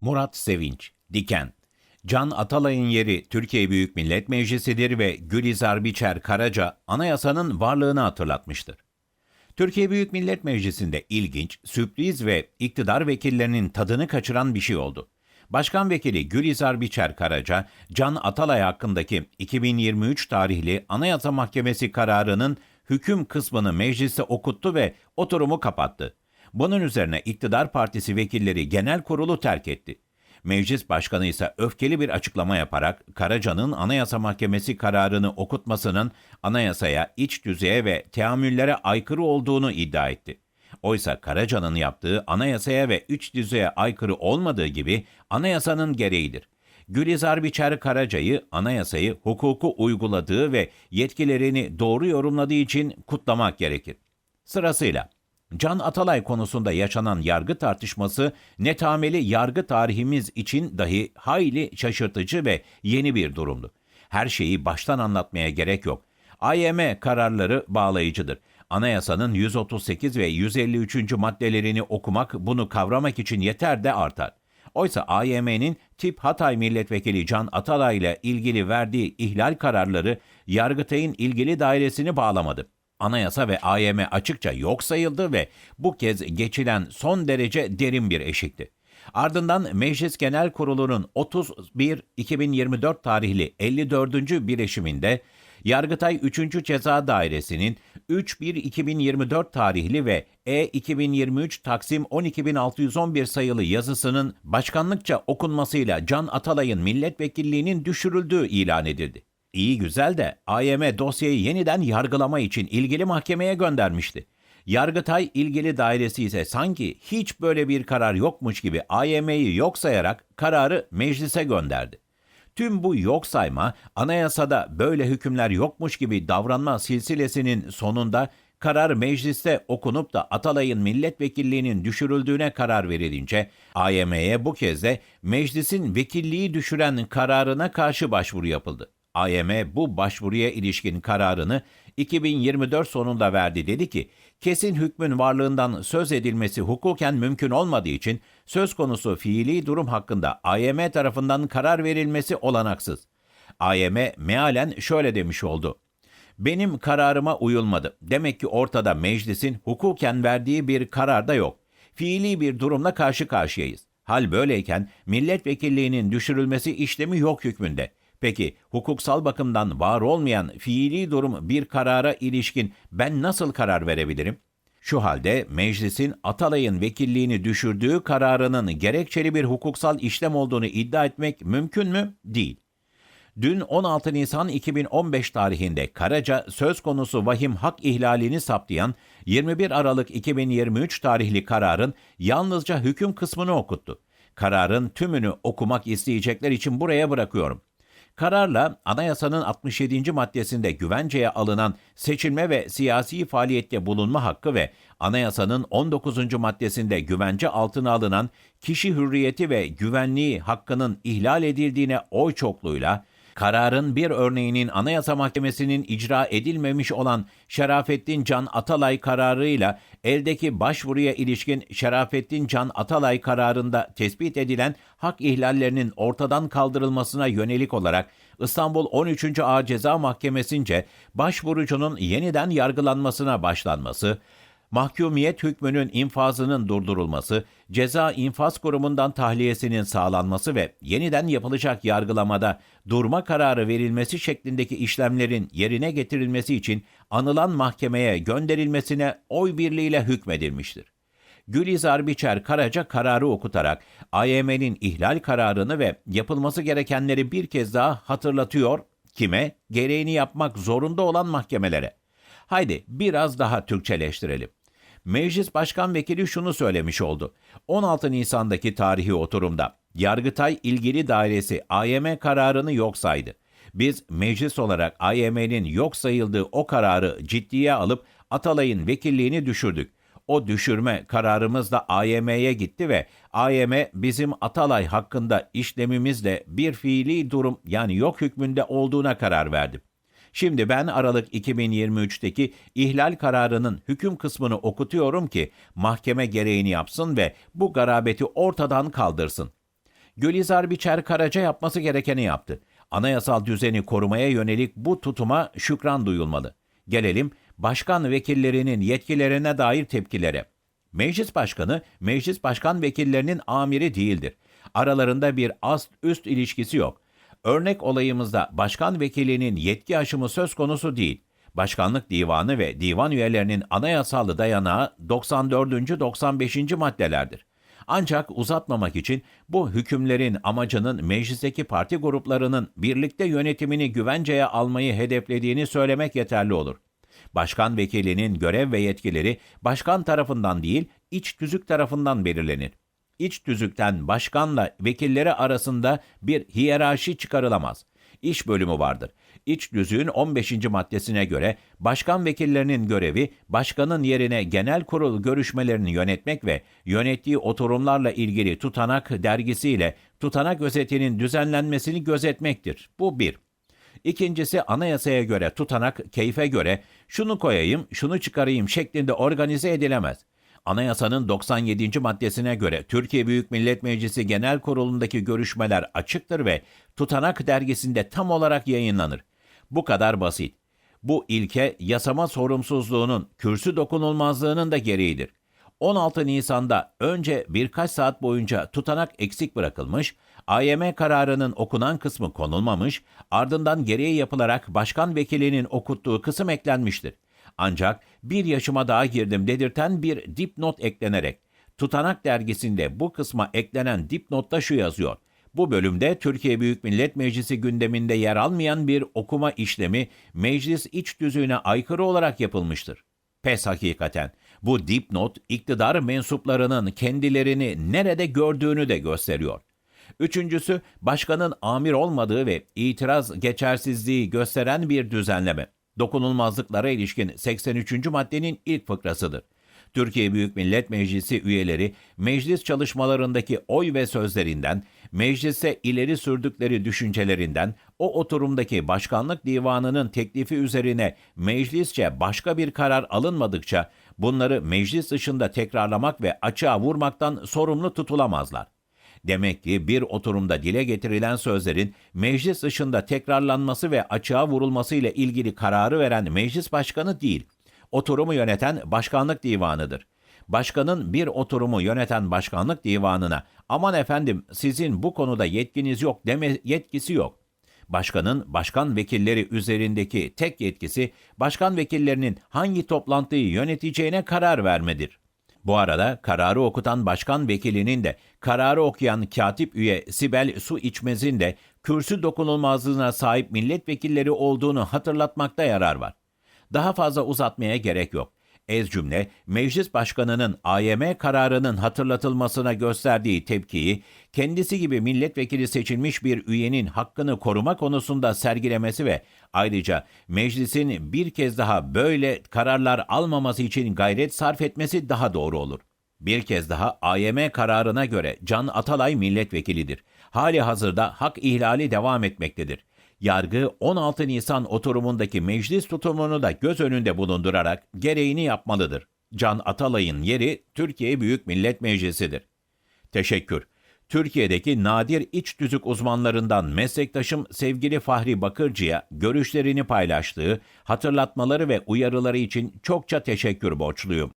Murat Sevinç, Diken. Can Atalay'ın yeri Türkiye Büyük Millet Meclisi'dir ve Gülizar Biçer Karaca anayasanın varlığını hatırlatmıştır. Türkiye Büyük Millet Meclisi'nde ilginç, sürpriz ve iktidar vekillerinin tadını kaçıran bir şey oldu. Başkan Vekili Gülizar Biçer Karaca, Can Atalay hakkındaki 2023 tarihli Anayasa Mahkemesi kararının hüküm kısmını mecliste okuttu ve oturumu kapattı. Bunun üzerine iktidar partisi vekilleri genel kurulu terk etti. Meclis Başkanı ise öfkeli bir açıklama yaparak Karaca'nın Anayasa Mahkemesi kararını okutmasının anayasaya, iç düzeye ve teamüllere aykırı olduğunu iddia etti. Oysa Karaca'nın yaptığı anayasaya ve iç düzeye aykırı olmadığı gibi anayasanın gereğidir. Gülizar Biçer Karaca'yı anayasayı hukuku uyguladığı ve yetkilerini doğru yorumladığı için kutlamak gerekir. Sırasıyla Can Atalay konusunda yaşanan yargı tartışması netameli yargı tarihimiz için dahi hayli şaşırtıcı ve yeni bir durumdu. Her şeyi baştan anlatmaya gerek yok. AYM kararları bağlayıcıdır. Anayasanın 138 ve 153. maddelerini okumak bunu kavramak için yeter de artar. Oysa AYM'nin tip Hatay Milletvekili Can Atalay ile ilgili verdiği ihlal kararları Yargıtay'ın ilgili dairesini bağlamadı. Anayasa ve AYM açıkça yok sayıldı ve bu kez geçilen son derece derin bir eşikti. Ardından Meclis Genel Kurulu'nun 31-2024 tarihli 54. bileşiminde Yargıtay 3. Ceza Dairesi'nin 3-1-2024 tarihli ve E-2023 Taksim 12611 sayılı yazısının başkanlıkça okunmasıyla Can Atalay'ın milletvekilliğinin düşürüldüğü ilan edildi. İyi güzel de AYM dosyayı yeniden yargılama için ilgili mahkemeye göndermişti. Yargıtay ilgili dairesi ise sanki hiç böyle bir karar yokmuş gibi AYM'yi yok sayarak kararı meclise gönderdi. Tüm bu yok sayma, anayasada böyle hükümler yokmuş gibi davranma silsilesinin sonunda karar mecliste okunup da Atalay'ın milletvekilliğinin düşürüldüğüne karar verilince AYM'ye bu kez de meclisin vekilliği düşüren kararına karşı başvuru yapıldı. AYM bu başvuruya ilişkin kararını 2024 sonunda verdi dedi ki, kesin hükmün varlığından söz edilmesi hukuken mümkün olmadığı için söz konusu fiili durum hakkında AYM tarafından karar verilmesi olanaksız. AYM mealen şöyle demiş oldu. Benim kararıma uyulmadı. Demek ki ortada meclisin hukuken verdiği bir karar da yok. Fiili bir durumla karşı karşıyayız. Hal böyleyken milletvekilliğinin düşürülmesi işlemi yok hükmünde. Peki hukuksal bakımdan var olmayan fiili durum bir karara ilişkin ben nasıl karar verebilirim? Şu halde meclisin Atalay'ın vekilliğini düşürdüğü kararının gerekçeli bir hukuksal işlem olduğunu iddia etmek mümkün mü? Değil. Dün 16 Nisan 2015 tarihinde Karaca söz konusu vahim hak ihlalini saptayan 21 Aralık 2023 tarihli kararın yalnızca hüküm kısmını okuttu. Kararın tümünü okumak isteyecekler için buraya bırakıyorum. Kararla anayasanın 67. maddesinde güvenceye alınan seçilme ve siyasi faaliyette bulunma hakkı ve anayasanın 19. maddesinde güvence altına alınan kişi hürriyeti ve güvenliği hakkının ihlal edildiğine oy çokluğuyla Kararın bir örneğinin Anayasa Mahkemesi'nin icra edilmemiş olan Şerafettin Can Atalay kararıyla eldeki başvuruya ilişkin Şerafettin Can Atalay kararında tespit edilen hak ihlallerinin ortadan kaldırılmasına yönelik olarak İstanbul 13. Ağır Ceza Mahkemesi'nce başvurucunun yeniden yargılanmasına başlanması, mahkumiyet hükmünün infazının durdurulması, ceza infaz kurumundan tahliyesinin sağlanması ve yeniden yapılacak yargılamada durma kararı verilmesi şeklindeki işlemlerin yerine getirilmesi için anılan mahkemeye gönderilmesine oy birliğiyle hükmedilmiştir. Gülizar Biçer Karaca kararı okutarak AYM'nin ihlal kararını ve yapılması gerekenleri bir kez daha hatırlatıyor. Kime? Gereğini yapmak zorunda olan mahkemelere. Haydi biraz daha Türkçeleştirelim. Meclis Başkan Vekili şunu söylemiş oldu. 16 Nisan'daki tarihi oturumda Yargıtay ilgili dairesi AYM kararını yok saydı. Biz meclis olarak AYM'nin yok sayıldığı o kararı ciddiye alıp Atalay'ın vekilliğini düşürdük. O düşürme kararımız da AYM'ye gitti ve AYM bizim Atalay hakkında işlemimizle bir fiili durum yani yok hükmünde olduğuna karar verdi. Şimdi ben Aralık 2023'teki ihlal kararının hüküm kısmını okutuyorum ki mahkeme gereğini yapsın ve bu garabeti ortadan kaldırsın. Gülizar Biçer Karaca yapması gerekeni yaptı. Anayasal düzeni korumaya yönelik bu tutuma şükran duyulmalı. Gelelim başkan vekillerinin yetkilerine dair tepkilere. Meclis başkanı, meclis başkan vekillerinin amiri değildir. Aralarında bir ast-üst ilişkisi yok. Örnek olayımızda başkan vekilinin yetki aşımı söz konusu değil. Başkanlık divanı ve divan üyelerinin anayasal dayanağı 94. 95. maddelerdir. Ancak uzatmamak için bu hükümlerin amacının meclisteki parti gruplarının birlikte yönetimini güvenceye almayı hedeflediğini söylemek yeterli olur. Başkan vekilinin görev ve yetkileri başkan tarafından değil, iç tüzük tarafından belirlenir. İç tüzükten başkanla vekilleri arasında bir hiyerarşi çıkarılamaz. İş bölümü vardır. İç tüzüğün 15. maddesine göre başkan vekillerinin görevi başkanın yerine genel kurul görüşmelerini yönetmek ve yönettiği oturumlarla ilgili tutanak dergisiyle tutanak özetinin düzenlenmesini gözetmektir. Bu bir. İkincisi anayasaya göre tutanak keyfe göre şunu koyayım, şunu çıkarayım şeklinde organize edilemez. Anayasanın 97. maddesine göre Türkiye Büyük Millet Meclisi Genel Kurulu'ndaki görüşmeler açıktır ve tutanak dergisinde tam olarak yayınlanır. Bu kadar basit. Bu ilke yasama sorumsuzluğunun, kürsü dokunulmazlığının da gereğidir. 16 Nisan'da önce birkaç saat boyunca tutanak eksik bırakılmış, AYM kararının okunan kısmı konulmamış, ardından gereği yapılarak başkan vekilinin okuttuğu kısım eklenmiştir. Ancak bir yaşıma daha girdim dedirten bir dipnot eklenerek, Tutanak dergisinde bu kısma eklenen dipnotta şu yazıyor. Bu bölümde Türkiye Büyük Millet Meclisi gündeminde yer almayan bir okuma işlemi meclis iç düzüğüne aykırı olarak yapılmıştır. Pes hakikaten. Bu dipnot iktidar mensuplarının kendilerini nerede gördüğünü de gösteriyor. Üçüncüsü, başkanın amir olmadığı ve itiraz geçersizliği gösteren bir düzenleme. Dokunulmazlıklara ilişkin 83. maddenin ilk fıkrasıdır. Türkiye Büyük Millet Meclisi üyeleri meclis çalışmalarındaki oy ve sözlerinden, meclise ileri sürdükleri düşüncelerinden, o oturumdaki başkanlık divanının teklifi üzerine meclisçe başka bir karar alınmadıkça bunları meclis dışında tekrarlamak ve açığa vurmaktan sorumlu tutulamazlar. Demek ki bir oturumda dile getirilen sözlerin meclis dışında tekrarlanması ve açığa vurulması ile ilgili kararı veren meclis başkanı değil, oturumu yöneten başkanlık divanıdır. Başkanın bir oturumu yöneten başkanlık divanına aman efendim sizin bu konuda yetkiniz yok deme yetkisi yok. Başkanın başkan vekilleri üzerindeki tek yetkisi başkan vekillerinin hangi toplantıyı yöneteceğine karar vermedir. Bu arada kararı okutan başkan vekilinin de kararı okuyan katip üye Sibel Su İçmez'in de kürsü dokunulmazlığına sahip milletvekilleri olduğunu hatırlatmakta yarar var. Daha fazla uzatmaya gerek yok. Ez cümle, meclis başkanının AYM kararının hatırlatılmasına gösterdiği tepkiyi, kendisi gibi milletvekili seçilmiş bir üyenin hakkını koruma konusunda sergilemesi ve ayrıca meclisin bir kez daha böyle kararlar almaması için gayret sarf etmesi daha doğru olur. Bir kez daha AYM kararına göre Can Atalay milletvekilidir. Hali hazırda hak ihlali devam etmektedir. Yargı 16 Nisan oturumundaki meclis tutumunu da göz önünde bulundurarak gereğini yapmalıdır. Can Atalay'ın yeri Türkiye Büyük Millet Meclisi'dir. Teşekkür. Türkiye'deki nadir iç tüzük uzmanlarından meslektaşım sevgili Fahri Bakırcı'ya görüşlerini paylaştığı, hatırlatmaları ve uyarıları için çokça teşekkür borçluyum.